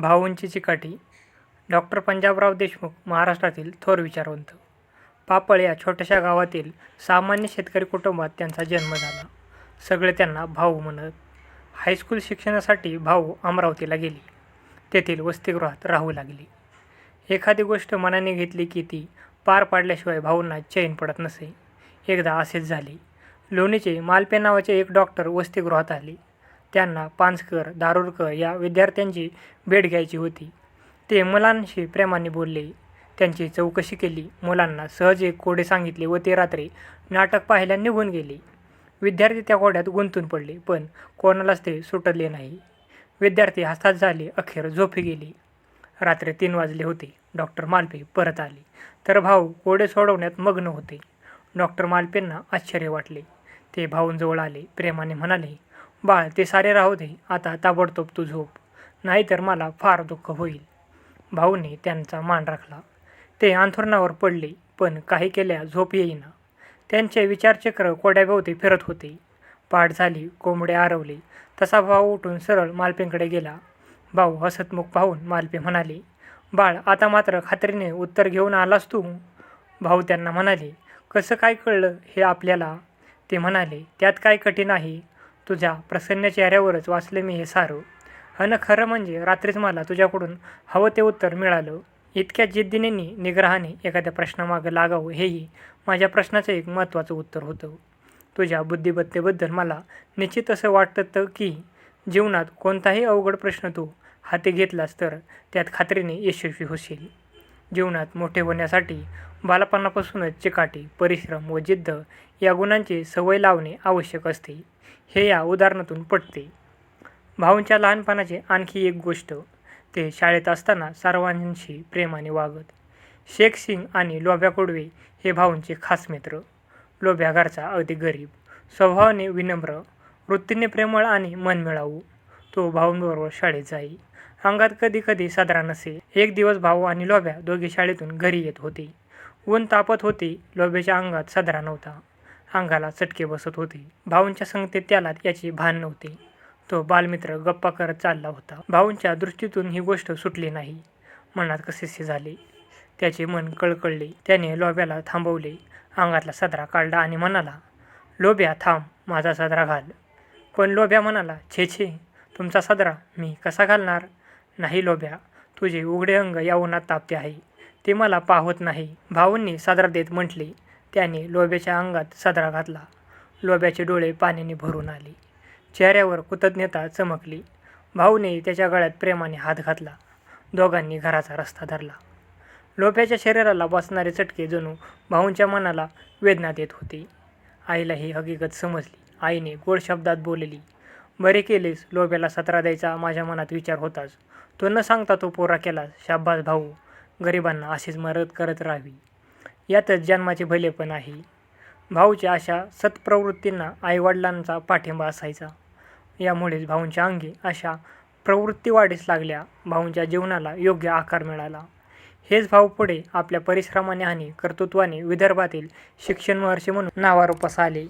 भाऊंची चिकाटी. डॉक्टर पंजाबराव देशमुख महाराष्ट्रातील थोर विचारवंत. पापळ या छोट्याशा गावातील सामान्य शेतकरी कुटुंबात त्यांचा जन्म झाला. सगळे त्यांना भाऊ म्हणत हायस्कूल शिक्षणासाठी भाऊ अमरावतीला गेली. तेथील वसतिगृहात राहू लागली. एखादी गोष्ट मनाने घेतली की ती पार पाडल्याशिवाय भाऊंना चैन पडत नसे. एकदा असेच झाले. लोणीचे मालपे नावाचे एक डॉक्टर वसतिगृहात आले. त्यांना पानसकर दारुरकर या विद्यार्थ्यांची भेट घ्यायची होती. ते मुलांशी प्रेमाने बोलले. त्यांची चौकशी केली. मुलांना सहज एक कोडे सांगितले व ते रात्री नाटक पाहायला निघून गेले. विद्यार्थी त्या कोड्यात गुंतून पडले पण कोणालाच ते सुटले नाही. विद्यार्थी हसतात झाले अखेर झोपी गेली. रात्री तीन वाजले होते. डॉक्टर मालपे परत आले. तर भाऊ कोडे सोडवण्यात मग्न होते. डॉक्टर मालपेंना आश्चर्य वाटले. ते भाऊंजवळ आले. प्रेमाने म्हणाले बाळ ते सारे राहू दे. आता ताबडतोब तू झोप. नाहीतर मला फार दुःख होईल. भाऊने त्यांचा मान राखला. ते अंथरुणावर पडले पण काही केल्या झोप येईना. त्यांचे विचारचक्र कोड्याभोवती फिरत होते. पाठ झाली कोंबडे आरवले. तसा भाऊ उठून सरळ मालपेंकडे गेला. भाऊ हसतमुख पाहून मालपे म्हणाले बाळ आता मात्र खात्रीने उत्तर घेऊन आलास तू? भाऊ त्यांना म्हणाले कसं काय कळलं हे आपल्याला? ते म्हणाले त्यात काय कठीण आहे? तुझ्या प्रसन्न चेहऱ्यावरच वाचले मी हे सारं. अन खरं म्हणजे रात्रीच मला तुझ्याकडून हवं ते उत्तर मिळालं. इतक्या जिद्दीने निग्रहाने एखाद्या प्रश्नामागं लागावं हेही माझ्या प्रश्नाचं एक महत्त्वाचं उत्तर होतं. तुझ्या बुद्धिमत्तेबद्दल मला निश्चित असं वाटतं की जीवनात कोणताही अवघड प्रश्न तू हाती घेतलास तर त्यात खात्रीने यशस्वी होशील. जीवनात मोठे होण्यासाठी बालपणापासूनच चिकाटी परिश्रम व जिद्द या गुणांची सवय लावणे आवश्यक असते. हे या उदाहरणातून पटते भाऊंच्या लहानपणाची आणखी एक गोष्ट ते शाळेत असताना सर्वांशी प्रेमाने वागत. शेख सिंग आणि लोभ्या कोडवे हे भाऊंचे खास मित्र. लोभ्या घरचा अगदी गरीब स्वभावाने विनम्र वृत्तीने प्रेमळ आणि मनमिळावू तो भाऊंबरोबर शाळेत जाई. अंगात कधी कधी साजरा नसे. एक दिवस भाऊ आणि लोभ्या दोघे शाळेतून घरी येत होते. ऊन तापत होते लोभ्याच्या अंगात साजरा नव्हता. अंगाला चटके बसत होते. भाऊंच्या संगतीत त्याला याचे भान नव्हते. तो बालमित्र गप्पा करत चालला होता. भाऊंच्या दृष्टीतून ही गोष्ट सुटली नाही. मनात कसेसे झाले? त्याचे मन कळकळले. त्याने लोभ्याला थांबवले. अंगातला सदरा काढला आणि म्हणाला लोभ्या थांब माझा सदरा घाल. पण लोभ्या म्हणाला छे छे तुमचा सदरा मी कसा घालणार? नाही लोभ्या तुझे उघडे अंग या उन्हात तापते आहे. ते मला पाहत नाही. भाऊंनी सदरा देत म्हटले त्याने लोभ्याच्या अंगात सदरा घातला. लोभ्याचे डोळे पाण्याने भरून आले. चेहऱ्यावर कृतज्ञता चमकली. भाऊने त्याच्या गळ्यात प्रेमाने हात घातला. दोघांनी घराचा रस्ता धरला. लोभ्याच्या शरीराला बसणारे चटके जणू भाऊंच्या मनाला वेदना देत होते. आईला ही हकीकत समजली. आईने गोड शब्दात बोलली बरे केलेस लोभ्याला सतरा द्यायचा माझ्या मनात विचार होताच. तो न सांगता तो पोरा केलास शाब्बास भाऊ. गरिबांना अशीच मदत करत राहावी. यातच जन्माचे भलेपण आहे. भाऊच्या अशा सत्प्रवृत्तींना आईवडिलांचा पाठिंबा असायचा. यामुळेच भाऊंच्या अंगी अशा प्रवृत्ती वाढीस लागल्या भाऊंच्या जीवनाला योग्य आकार मिळाला. हेच भाऊ पुढे आपल्या परिश्रमाने आणि कर्तृत्वाने विदर्भातील शिक्षण महर्षी म्हणून नावारूपास आले.